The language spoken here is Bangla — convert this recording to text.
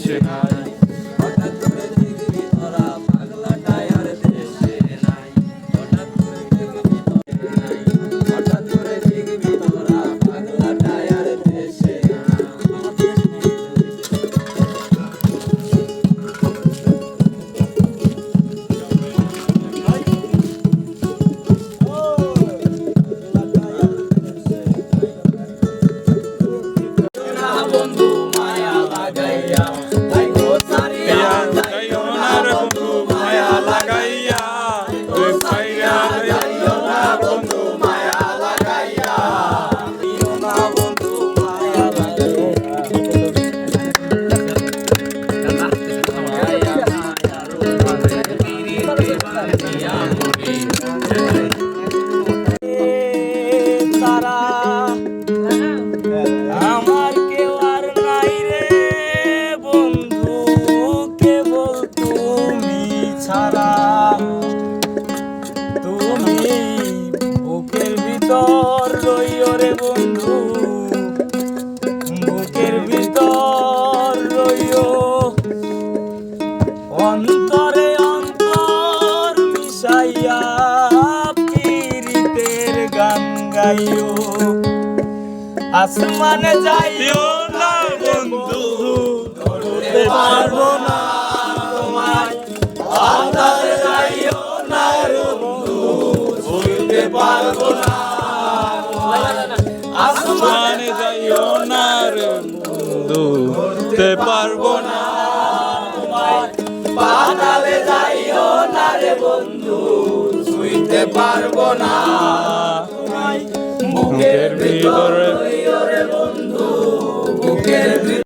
谢谢他。তুমি বুকের ভিতর রইও রে বন্ধু। গাইও আসমানে যাইও না বন্ধু, ধরতে পারব না তোমায়। যাইও না বন্ধু ভুলতে পারব না আসমানে যাইও না বন্ধু, ধরতে পারব না পাতালে যাইও না রে বন্ধু ছুঁইতে পারব না বুকের ভিতর